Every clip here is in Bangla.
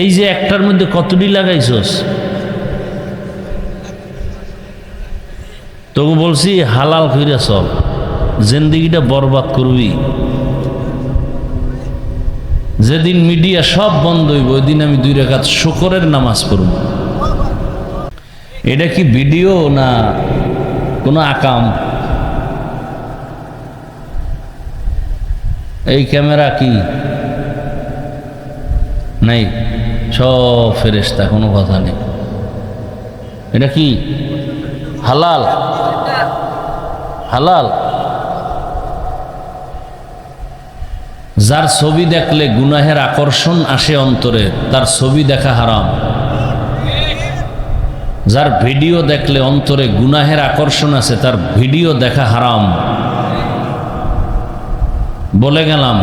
এই যে একটার মধ্যে কতটি লাগাইছস? তোকে বলছি, হালাল কইরা চল। জিন্দিগিটা বরবাদ করবি। যেদিন মিডিয়া সব বন্ধ হইব ওই দিন আমি দুই রেখাত শুকরের নামাজ পড়ব। এটা কি ভিডিও না কোনো আকাম? এই ক্যামেরা কি? নাই। সব ফেরেস্তা কোনো কথা নেই। এটা কি? হালাল? হালাল? যার ছবি দেখলে গুনাহের আকর্ষণ আসে অন্তরে, তার ছবি দেখা হারাম। যার ভিডিও দেখলে অন্তরে গুনাহের আকর্ষণ আছে, তার ভিডিও দেখা হারাম। বলে গেলাম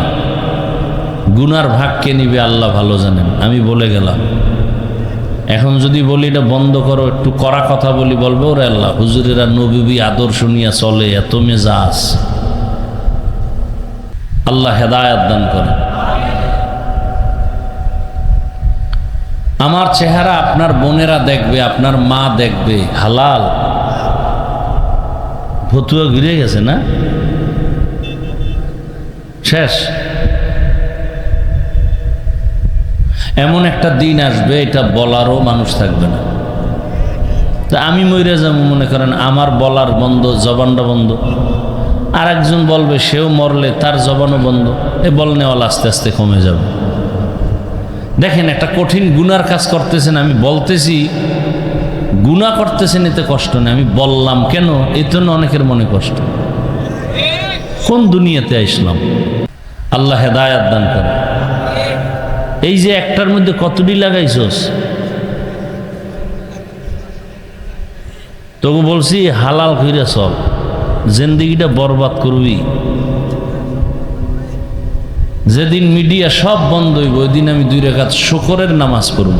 গুনার ভাগ কে নিবে আল্লাহ ভালো জানেন। আমি বলে গেলাম। এখন যদি বলি এটা বন্ধ করো, একটু করা কথা বলি, বলব, ওরে আল্লাহ, হুজুরেরা নবীবি আদর্শ নিয়ে চলে, এত মেজাজ। আল্লাহ হেদায়াত দান করে আমার চেহারা আপনার বোনেরা দেখবে, আপনার মা দেখবে, হালাল। ভতুয়া ঘুরে গেছে না? শেষ। এমন একটা দিন আসবে এটা বলারও মানুষ থাকবে না। তা আমি মরে যাব মনে করেন আমার বলার বন্ধ জবানটা বন্ধ। আর একজন বলবে সেও মরলে তার জবানও বন্ধ। এ বল নেওয়াল আস্তে আস্তে কমে যাবে। দেখেন একটা কঠিন গুনার কাজ করতেছেন আমি বলতেছি গুণা করতেছেন এতে কষ্ট নেই। আমি বললাম কেন? এই জন্য অনেকের মনে কষ্ট। কোন দুনিয়াতে আসলাম? আল্লাহ হেদায়াত দান করে এই যে একটার মধ্যে কতটি লাগাইছস? তোকে বলছি, হালাল কইরা চল। জিন্দিগিটা বরবাদ করবি। যেদিন মিডিয়া সব বন্ধ হইব ওই দিন আমি দুই রেখাত শুকরের নামাজ পড়ব।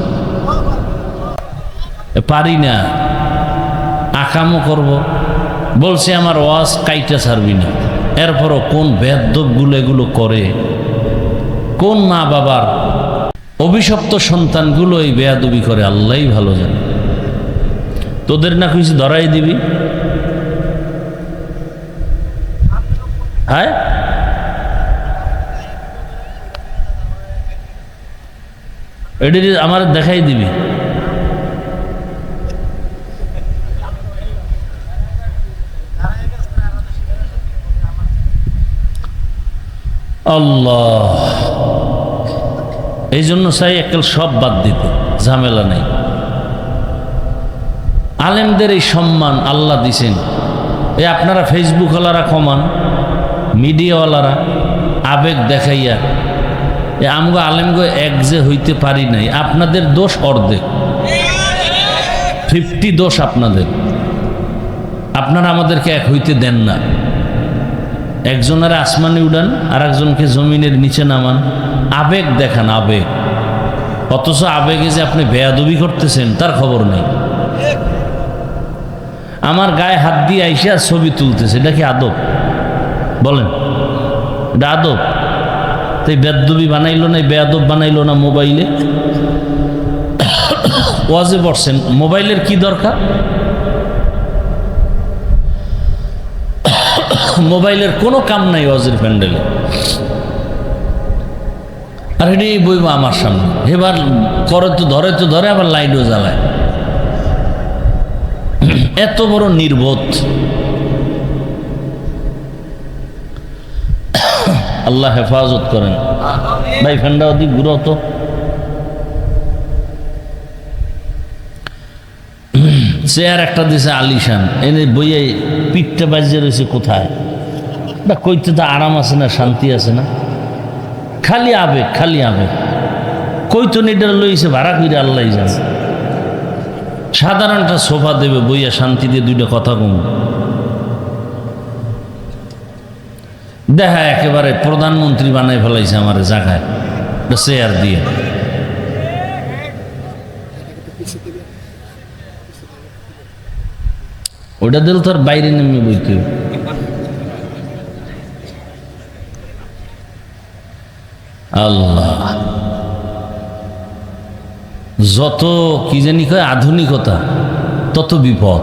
পারি না। আকামও করব। বলছে, আমার ওয়াজ কাইটা ছাড়বি না। এরপরও কোন বেদবগুলো এগুলো করে? কোন মা বাবার অভিশপ্ত সন্তানগুলো এই বেয়াদবি করে, আল্লাহই ভালো জানে। তোদের না কিছু ধরাই দিবি? হ্যাঁ? এটি আমার দেখাই দিবি। আল্লাহ। এই জন্য চাই একাল সব বাদ দিতে, ঝামেলা নেই। আলেমদের এই সম্মান আল্লাহ দিছেন। এ আপনারা ফেসবুকওয়ালারা কমান মিডিয়াওয়ালারা আবেগ দেখাইয়া, এ আমগো আলেমগো এক যে হইতে পারি নাই, আপনাদের দোষ অর্ধেক। ফিফটি দোষ আপনাদের। আপনারা আমাদেরকে এক হইতে দেন না। একজনের আসমানে উড়ান আর একজনকে জমিনের নিচে নামান। আবেগ দেখান, আবেগ। অথচ আবেগে যে আপনি বেয়াদবি করতেছেন, তার খবর নেই। আমার গায়ে হাত দিয়ে আইসে আর ছবি তুলতেছে, এটা কি আদব? বলেন, এটা আদব? তাই বেদবি বানাইলো না বেয়াদব বানাইলো না মোবাইলে? ওয়াজে পড়ছেন মোবাইলের কি দরকার? মোবাইলের কোনো কাম নাই ওয়াজের প্যান্ডেলে। আর এটি বইব আমার সামনে। এবার করে তো ধরে তো ধরে, আবার লাইটও জ্বালায়। এত বড় নির্বোধ। আল্লাহ হেফাজত করেন। ভাই ফ্যান্ডা অধিক ঘুরো তো চেয়ার একটা দিছে আলিশান। এনে বইয়ে পিঠটা বাজিয়ে রয়েছে কোথায়? বা কইতে তো আরাম আছে না, শান্তি আছে না? খালি আবেগ খালি আবেগ। কইতো নিটার লইছে ভাড়া কইরে আল্লাহ জানে। সাধারণটা সোফা দেবে বইয়া শান্তি দিয়ে দুইটা কথা কম। দেখা একেবারে প্রধানমন্ত্রী বানাই ফেলাইছে আমার জায়গায়। চেয়ার দিয়ে। ওটা দিল তোর বাইরে নেমে বইতে আল্লাহ। যত কি জানি কয় আধুনিকতা, তত বিপদ।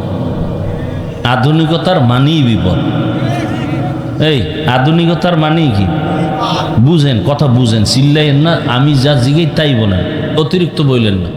আধুনিকতার মানেই বিপদ। এই, আধুনিকতার মানেই কি? বুঝেন, কথা বুঝেন, চিল্লাইয়েন না, আমি যা জিগেই তাই বলেন, অতিরিক্ত বললেন না।